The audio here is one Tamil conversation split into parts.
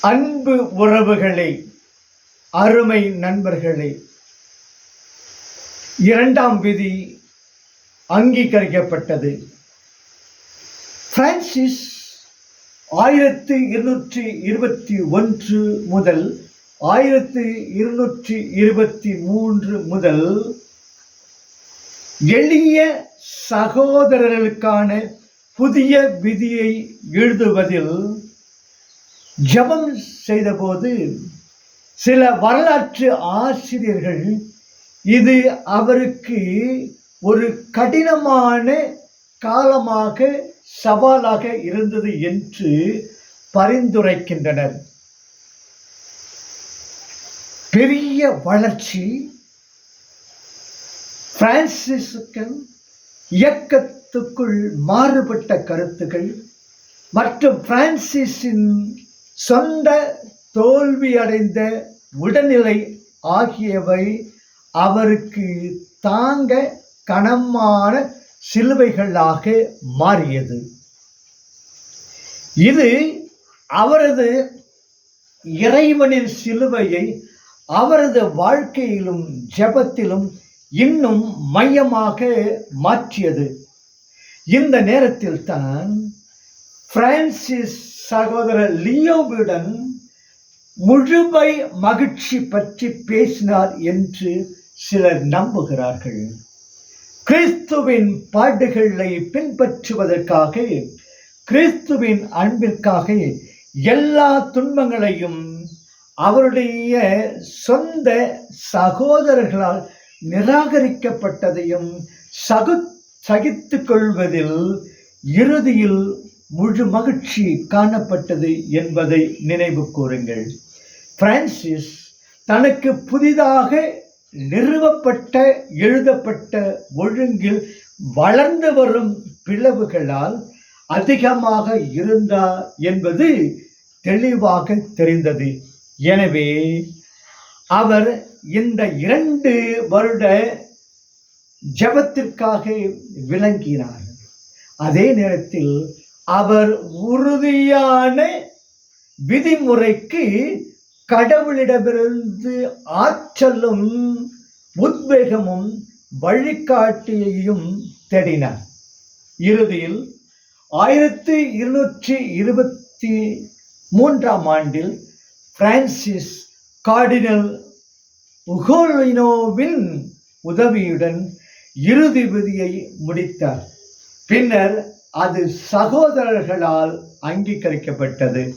அன்பு உறவுகளை அருமை நண்பர்களே. இரண்டாம் விதி அங்கீகரிக்கப்பட்டது. பிரான்சிஸ் ஆயிரத்தி இருநூற்றி இருபத்தி ஒன்று முதல் ஆயிரத்தி இருநூற்றி இருபத்தி மூன்று முதல் எளிய சகோதரர்களுக்கான புதிய விதியை எழுதுவதில் ஜெபம் செய்தபோது சில வரலாற்று ஆசிரியர்கள் இது அவருக்கு ஒரு கடினமான காலமாக சவாலாக இருந்தது என்று பரிந்துரைக்கின்றனர். பெரிய வளர்ச்சி பிரான்சிஸ்கன் இயக்கத்துக்குள் மாறுபட்ட கருத்துக்கள் மற்றும் பிரான்சிஸின் சொந்த தோல்வியடைந்த உடல்நிலை ஆகியவை அவருக்கு தாங்க கனமான சிலுவைகளாக மாறியது. இது அவரது இறைவனின் சிலுவையை அவரது வாழ்க்கையிலும் ஜெபத்திலும் இன்னும் மையமாக மாற்றியது. இந்த நேரத்தில் தான் பிரான்சிஸ் சகோதரர் லியோவுடன் முழுமை மகிழ்ச்சி பற்றி பேசினார் என்று சிலர் நம்புகிறார்கள். கிறிஸ்துவின் பாடுகளை பின்பற்றுவதற்காக கிறிஸ்துவின் அன்பிற்காக எல்லா துன்பங்களையும் அவருடைய சொந்த சகோதரர்களால் நிராகரிக்கப்பட்டதையும் சகு சகித்து கொள்வதில் இறுதியில் முழு மகிழ்ச்சி காணப்பட்டது என்பதை நினைவு கூறுங்கள். பிரான்சிஸ் தனக்கு புதிதாக நிறுவப்பட்ட எழுதப்பட்ட ஒழுங்கில் வளர்ந்து வரும் பிளவுகளால் அதிகமாக இருந்தார் என்பது தெளிவாக தெரிந்தது. எனவே அவர் இந்த இரண்டு வருட ஜபத்திற்காக விளங்கினார். அதே நேரத்தில் அவர் உறுதியான விதிமுறைக்கு கடவுளிடமிருந்து ஆற்றலும் உத்வேகமும் வழிகாட்டியையும் தேடினார். இறுதியில் ஆயிரத்தி இருநூற்றி இருபத்தி மூன்றாம் ஆண்டில் பிரான்சிஸ் கார்டினல் உகோலினோவின் உதவியுடன் இறுதி விதியை முடித்தார். பின்னர் அது சகோதரர்களால் அங்கீகரிக்கப்பட்டது.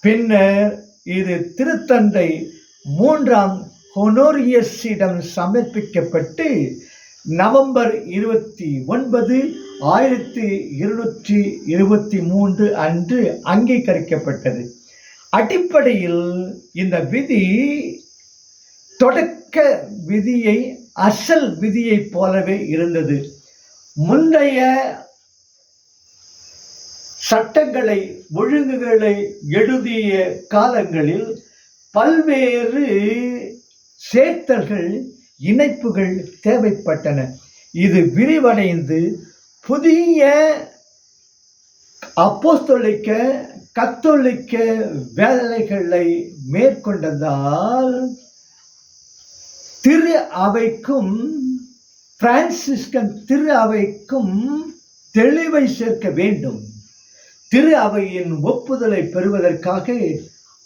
பின்னர் இது திருத்தந்தை மூன்றாம் ஹொனோரியஸிடம் சமர்ப்பிக்கப்பட்டு நவம்பர் இருபத்தி ஒன்பது ஆயிரத்தி இருநூற்றி இருபத்தி மூன்று அன்று அங்கீகரிக்கப்பட்டது. அடிப்படையில் இந்த விதி தொடக்க விதியை அசல் விதியைப் போலவே இருந்தது. முந்தைய சட்டங்களை ஒழுங்குகளை எழுதிய காலங்களில் பல்வேறு சேர்த்தல்கள் இணைப்புகள் தேவைப்பட்டன. இது விரிவடைந்து புதிய அப்போஸ்தொழிக்க கத்தொழிக்க வேலைகளை மேற்கொண்டதால் திரு அவைக்கும் பிரான்சிஸ்கன் திரு அவைக்கும் தெளிவை சேர்க்க வேண்டும். திரு அவையின் ஒப்புதலை பெறுவதற்காக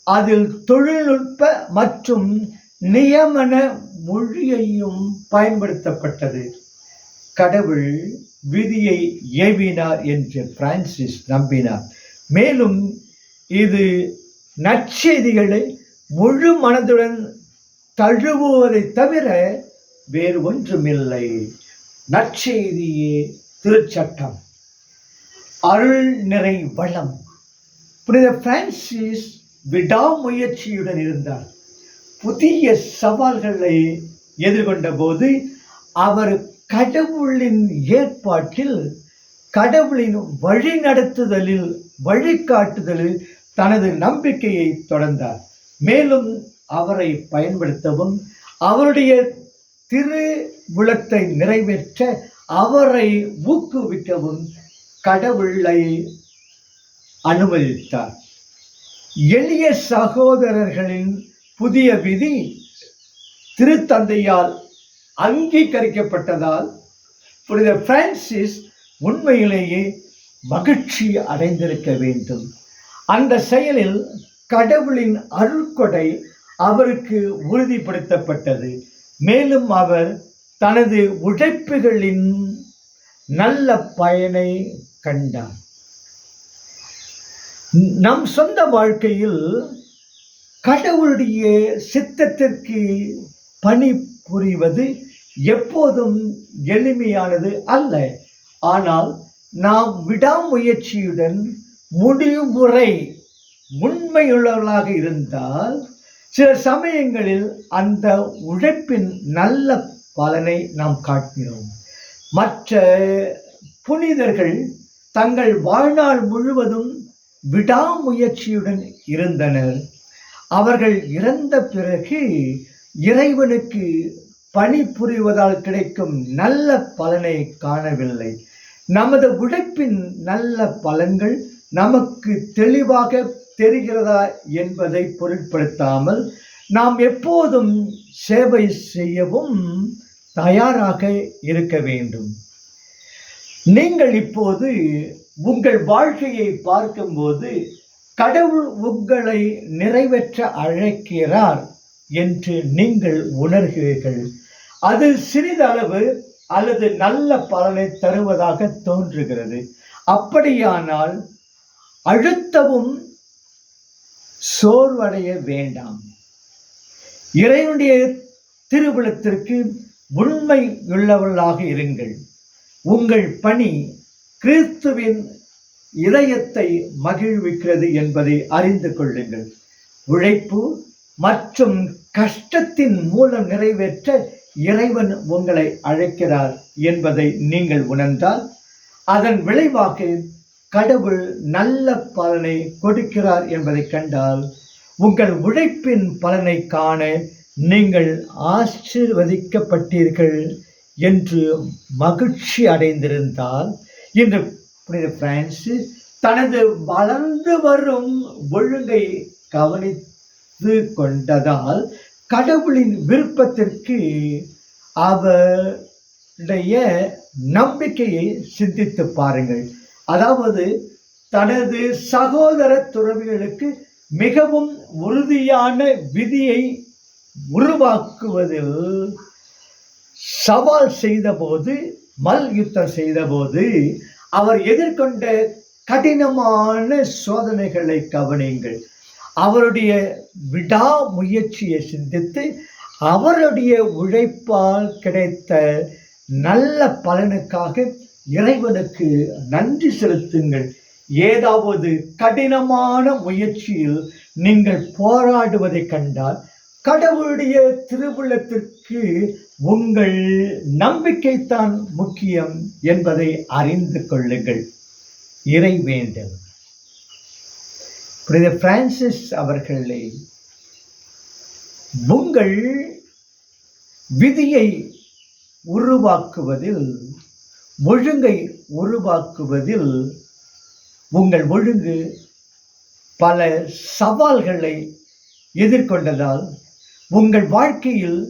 அதில் தொழில்நுட்ப மற்றும் நியமன மொழியையும் பயன்படுத்தப்பட்டது. கடவுள் விதியை ஏவினார் என்று பிரான்சிஸ் நம்பினார். மேலும் இது நற்செய்திகளை முழு மனதுடன் தழுவுவதை தவிர வேறு ஒன்றுமில்லை. நற்செய்தியே திருச்சட்டம். அருள் நிறை வளம் புனித பிரான்சிஸ் விடாமுயற்சியுடன் இருந்தார். புதிய சவால்களை எதிர்கொண்ட போது அவர் கடவுளின் ஏற்பாட்டில் கடவுளின் வழிநடத்துதலில் வழிகாட்டுதலில் தனது நம்பிக்கையை தொடர்ந்தார். மேலும் அவரை பயன்படுத்தவும் அவருடைய திருவுளத்தை நிறைவேற்ற அவரை ஊக்குவிக்கவும் கடவுளை அனுமதித்தார். எளிய சகோதரர்களின் புதிய விதி திருத்தந்தையால் அங்கீகரிக்கப்பட்டதால் புனித பிரான்சிஸ் உண்மையிலேயே மகிழ்ச்சி அடைந்திருக்க வேண்டும். அந்த செயலில் கடவுளின் அருட்கொடை அவருக்கு உறுதிப்படுத்தப்பட்டது. மேலும் அவர் தனது உழைப்புகளின் நல்ல பயனை கண்டான். நம் சொந்த வாழ்க்கையில் கடவுளுடைய சித்தத்திற்கு பணி புரிவது எப்போதும் எளிமையானது அல்ல. ஆனால் நாம் விடாமுயற்சியுடன் முடிவுரை உண்மையுள்ளவர்களாக இருந்தால் சில சமயங்களில் அந்த உழைப்பின் நல்ல பலனை நாம் காட்டினோம் மற்ற புனிதர்கள் தங்கள் வாழ்நாள் முழுவதும் விடாமுயற்சியுடன் இருந்தனர். அவர்கள் இறந்த பிறகு இறைவனுக்கு பணி புரிவதால் கிடைக்கும் நல்ல பலனை காணவில்லை. நமது உழைப்பின் நல்ல பலன்கள் நமக்கு தெளிவாக தெரிகிறதா என்பதை பொருட்படுத்தாமல் நாம் எப்போதும் சேவை செய்யவும் தயாராக இருக்க வேண்டும். நீங்கள் இப்போது உங்கள் வாழ்க்கையை பார்க்கும்போது கடவுள் உங்களை நிறைவேற்ற அழைக்கிறார் என்று நீங்கள் உணர்கிறீர்கள். அது சிறிதளவு அல்லது நல்ல பலனை தருவதாக தோன்றுகிறது. அப்படியானால் அழுத்தவும் சோர்வடைய வேண்டாம். இறைவனுடைய திருவிழத்திற்கு உண்மை உள்ளவர்களாக இருங்கள். உங்கள் பணி கிறிஸ்துவின் இதயத்தை மகிழ்விக்கிறது என்பதை அறிந்து கொள்ளுங்கள். உழைப்பு மற்றும் கஷ்டத்தின் மூலம் நிறைவேற்ற இறைவன் உங்களை அழைக்கிறார் என்பதை நீங்கள் உணர்ந்தால் அதன் விளைவாக கடவுள் நல்ல பலனை கொடுக்கிறார் என்பதை கண்டால் உங்கள் உழைப்பின் பலனை காண நீங்கள் ஆசிர்வதிக்கப்பட்டீர்கள் என்று மகிழ்ச்சி அடைந்திருந்தால் இன்று புனித பிரான்சிஸ் தனது வளர்ந்து வரும் ஒழுங்கை கவனித்து கொண்டதால் கடவுளின் விருப்பத்திற்கு அவருடைய நம்பிக்கையை சிந்தித்து பாருங்கள். அதாவது தனது சகோதர துறவிகளுக்கு மிகவும் உறுதியான விதியை உருவாக்குவதில் சவால் செய்தபோது மல் யுத்தம் செய்தபோது அவர் எதிர்கொண்ட கடினமான சோதனைகளை கவனியுங்கள். அவருடைய விடா முயற்சியை சிந்தித்து அவருடைய உழைப்பால் கிடைத்த நல்ல பலனுக்காக இறைவனுக்கு நன்றி செலுத்துங்கள். ஏதாவது கடினமான முயற்சியில் நீங்கள் போராடுவதை கண்டால் கடவுளுடைய திருவுள்ளத்திற்கு உங்கள் நம்பிக்கைத்தான் முக்கியம் என்பதை அறிந்து கொள்ளுங்கள். இறை வேண்டும் புனித பிரான்சிஸ் அவர்களே உங்கள் விதியை உருவாக்குவதில் ஒழுங்கை உருவாக்குவதில் உங்கள் ஒழுங்கு பல சவால்களை எதிர்கொண்டதால் உங்கள் வாழ்க்கையில்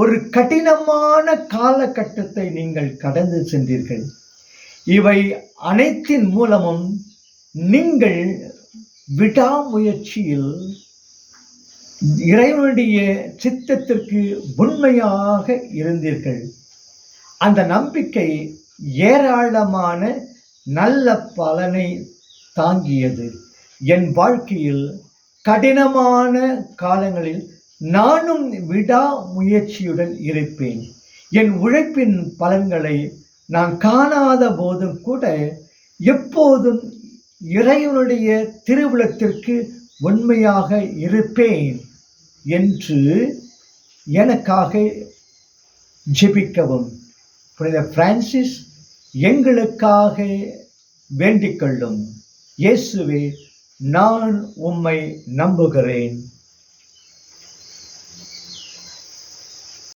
ஒரு கடினமான காலகட்டத்தை நீங்கள் கடந்து சென்றீர்கள். இவை அனைத்தின் மூலமும் நீங்கள் விடாமுயற்சியில் இறைவனுடைய சித்தத்திற்கு உண்மையாக இருந்தீர்கள். அந்த நம்பிக்கை ஏராளமான நல்ல பலனை தாங்கியது. என் வாழ்க்கையில் கடினமான காலங்களில் நானும் விடா முயற்சியுடன் இருப்பேன். என் உழைப்பின் பலன்களை நான் காணாத போதும் கூட எப்போதும் இறைவனுடைய திருவிழத்திற்கு உண்மையாக இருப்பேன் என்று எனக்காக ஜெபிக்கவும். புனித பிரான்சிஸ் எங்களுக்காக வேண்டிக் கொள்ளும். இயேசுவே நான் உம்மை நம்புகிறேன்.